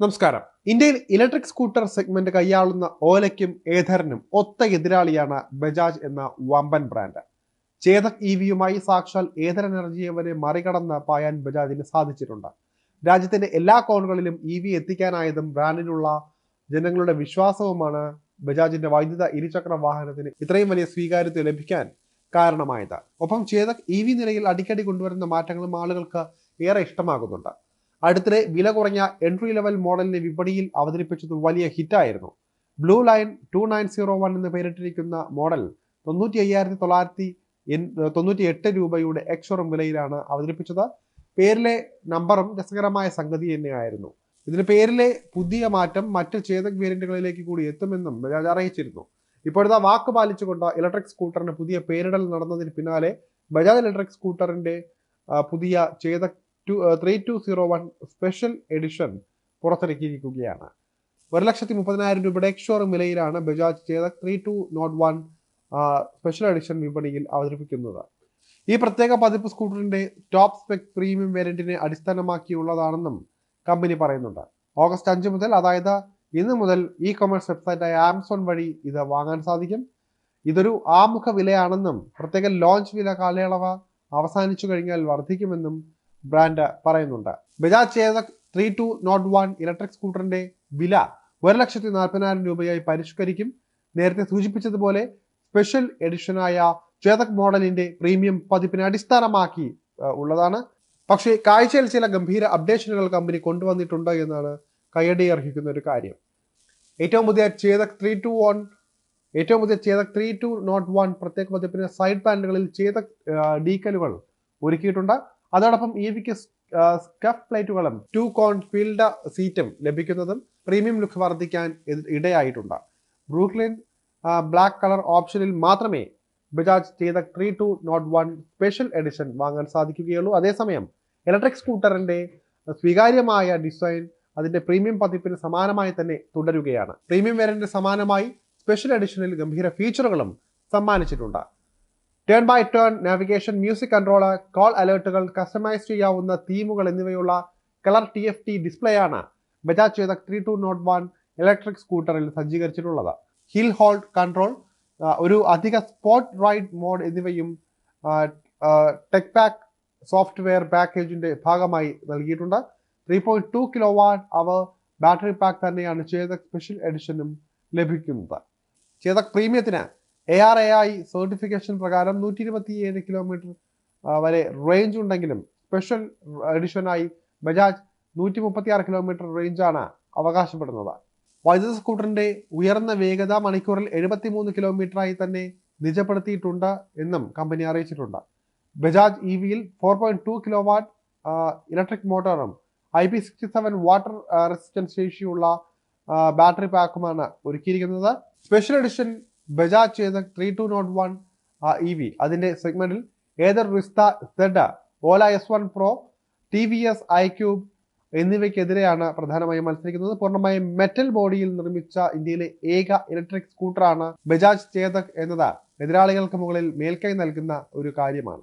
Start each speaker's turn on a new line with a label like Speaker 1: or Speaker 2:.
Speaker 1: നമസ്കാരം. ഇന്ത്യയിൽ electric scooter segment കൈയാളുന്ന ഓലയ്ക്കും ഏഥറിനും ഒത്ത എതിരാളിയാണ് ബജാജ് എന്ന വമ്പൻ ബ്രാൻഡ്. ചേതക് ഇ വിയുമായി സാക്ഷാൽ ഏതർ എനർജിയെ വരെ മറികടന്ന് പായാൻ ബജാജിന് സാധിച്ചിട്ടുണ്ട്. രാജ്യത്തിന്റെ എല്ലാ കോണുകളിലും ഇ വി എത്തിക്കാനായതും ബ്രാൻഡിനുള്ള ജനങ്ങളുടെ വിശ്വാസവുമാണ് ബജാജിന്റെ വൈദ്യുത ഇരുചക്ര വാഹനത്തിന് ഇത്രയും വലിയ സ്വീകാര്യത ലഭിക്കാൻ കാരണമായത്. ഒപ്പം ചേതക് ഇ വി നിലയിൽ അടിക്കടി കൊണ്ടുവരുന്ന മാറ്റങ്ങളും ആളുകൾക്ക് ഏറെ ഇഷ്ടമാകുന്നുണ്ട്. അടുത്തിടെ വില കുറഞ്ഞ എൻട്രി ലെവൽ മോഡലിനെ വിപണിയിൽ അവതരിപ്പിച്ചത് വലിയ ഹിറ്റായിരുന്നു. Blue line two nine zero one എന്ന് പേരിട്ടിരിക്കുന്ന മോഡൽ തൊണ്ണൂറ്റി അയ്യായിരത്തി തൊള്ളായിരത്തി തൊണ്ണൂറ്റി എട്ട് രൂപയുടെ എക്സോറും വിലയിലാണ് അവതരിപ്പിച്ചത്. പേരിലെ നമ്പറും രസകരമായ സംഗതി തന്നെയായിരുന്നു. ഇതിന് പേരിലെ പുതിയ മാറ്റം മറ്റ് ചേതക് വേരിയന്റുകളിലേക്ക് കൂടി എത്തുമെന്നും ബജാജ് അറിയിച്ചിരുന്നു. ഇപ്പോഴത്തെ വാക്ക് പാലിച്ചുകൊണ്ട് ഇലക്ട്രിക് സ്കൂട്ടറിന് പുതിയ പേരിടൽ നടന്നതിന് പിന്നാലെ ബജാജ് ഇലക്ട്രിക് സ്കൂട്ടറിന്റെ പുതിയ Chetak two three two zero one special edition പുറത്തിറക്കിയിരിക്കുകയാണ്. ഒരു ലക്ഷത്തി മുപ്പതിനായിരം രൂപയുടെ എക്സ്ഷോറും വിലയിലാണ് ബജാജ് ചെയ്ത three two nought one special edition വിപണിയിൽ അവതരിപ്പിക്കുന്നത്. ഈ പ്രത്യേക പതിപ്പ് സ്കൂട്ടറിന്റെ ടോപ്പ് സ്പെക് പ്രീമിയം വേരിയന്റിനെ അടിസ്ഥാനമാക്കിയുള്ളതാണെന്നും കമ്പനി പറയുന്നുണ്ട്. ഓഗസ്റ്റ് അഞ്ച് മുതൽ അതായത് ഇന്ന് മുതൽ ഇ കൊമേഴ്സ് വെബ്സൈറ്റായ ആമസോൺ വഴി ഇത് വാങ്ങാൻ സാധിക്കും. ഇതൊരു ആമുഖ വിലയാണെന്നും പ്രത്യേക ലോഞ്ച് വില കാലയളവ് അവസാനിച്ചു കഴിഞ്ഞാൽ വർദ്ധിക്കുമെന്നും ബ്രാൻഡ് പറയുന്നുണ്ട്. Bajaj Chetak three two nought one electric സ്കൂട്ടറിന്റെ വില ഒരു ലക്ഷത്തി നാൽപ്പതിനായിരം രൂപയായി പരിഷ്കരിക്കും. നേരത്തെ സൂചിപ്പിച്ചതുപോലെ സ്പെഷ്യൽ എഡിഷനായ ചേതക് മോഡലിന്റെ പ്രീമിയം പതിപ്പിനെ അടിസ്ഥാനമാക്കി ഉള്ളതാണ്. പക്ഷേ കാഴ്ചയിൽ ചില ഗംഭീര അപ്ഡേഷനുകൾ കമ്പനി കൊണ്ടുവന്നിട്ടുണ്ട് എന്നാണ് കയ്യടി അർഹിക്കുന്ന ഒരു കാര്യം. ഏറ്റവും പുതിയ ചേതക് ത്രീ ടു വൺ ഏറ്റവും പുതിയ Chetak three two nought one പ്രത്യേക പതിപ്പിന് സൈഡ് പാനലുകളിൽ ചേതക് ഡീക്കലുകൾ ഒരുക്കിയിട്ടുണ്ട്. അതോടൊപ്പം ഇ വിക്ക് സ്കഫ് പ്ലേറ്റുകളും ടു കോൺ ഫീൽഡ് സീറ്റും ലഭിക്കുന്നതും പ്രീമിയം ലുക്ക് വർദ്ധിക്കാൻ ഇടയായിട്ടുണ്ട്. ബ്രൂക്ലിൻ ബ്ലാക്ക് കളർ ഓപ്ഷനിൽ മാത്രമേ ബജാജ് ചെയ്ത three two nought one special edition വാങ്ങാൻ സാധിക്കുകയുള്ളൂ. അതേസമയം ഇലക്ട്രിക് സ്കൂട്ടറിന്റെ സ്വീകാര്യമായ ഡിസൈൻ അതിന്റെ പ്രീമിയം പതിപ്പിന് സമാനമായി തന്നെ തുടരുകയാണ്. പ്രീമിയം വേരിയന്റിന് സമാനമായി സ്പെഷ്യൽ എഡിഷനിൽ ഗംഭീര ഫീച്ചറുകളും സമ്മാനിച്ചിട്ടുണ്ട്. Turn by turn navigation music control call അലേർട്ടുകൾ customise ചെയ്യാവുന്ന തീമുകൾ എന്നിവയുള്ള colour T F T display ആണ് Bajaj Chetak three two nought one electric സ്കൂട്ടറിൽ സജ്ജീകരിച്ചിട്ടുള്ളത്. ഹിൽ ഹോൾഡ് കൺട്രോൾ ഒരു അധിക സ്പോട്ട് റൈഡ് മോഡ് എന്നിവയും ടെക് പാക്ക് സോഫ്റ്റ്വെയർ പാക്കേജിന്റെ ഭാഗമായി നൽകിയിട്ടുണ്ട്. Three point two kilowatt hour battery pack തന്നെയാണ് ചേതക് സ്പെഷ്യൽ എഡിഷനും ലഭിക്കുന്നത്. Chetak പ്രീമിയത്തിന് A R A I certification പ്രകാരം നൂറ്റി ഇരുപത്തി ഏഴ് കിലോമീറ്റർ വരെ റേഞ്ച് ഉണ്ടെങ്കിലും സ്പെഷ്യൽ എഡിഷനായി ബജാജ് നൂറ്റി മുപ്പത്തി ആറ് കിലോമീറ്റർ റേഞ്ചാണ് അവകാശപ്പെടുന്നത്. വൈദ്യുത സ്കൂട്ടറിന്റെ ഉയർന്ന വേഗത മണിക്കൂറിൽ എഴുപത്തി മൂന്ന് കിലോമീറ്ററായി തന്നെ നിജപ്പെടുത്തിയിട്ടുണ്ട് എന്നും കമ്പനി അറിയിച്ചിട്ടുണ്ട്. ബജാജ് ഇ വിയിൽ four point two kilowatt electric മോട്ടോറും I P sixty seven water resistance ശേഷിയുള്ള ബാറ്ററി പാക്കുമാണ് ഒരുക്കിയിരിക്കുന്നത്. Special edition Bajaj Chetak three two nought one E V അതിന്റെ സെഗ്മെന്റിൽ Ather Rizta Z Ola S one pro T V S I cube എന്നിവയ്ക്കെതിരെയാണ് പ്രധാനമായും മത്സരിക്കുന്നത്. പൂർണമായും metal ബോഡിയിൽ നിർമ്മിച്ച ഇന്ത്യയിലെ ഏക ഇലക്ട്രിക് സ്കൂട്ടറാണ് ബജാജ് ചേതക് എന്നത് എതിരാളികൾക്ക് മുകളിൽ മേൽക്കൈ നൽകുന്ന ഒരു കാര്യമാണ്.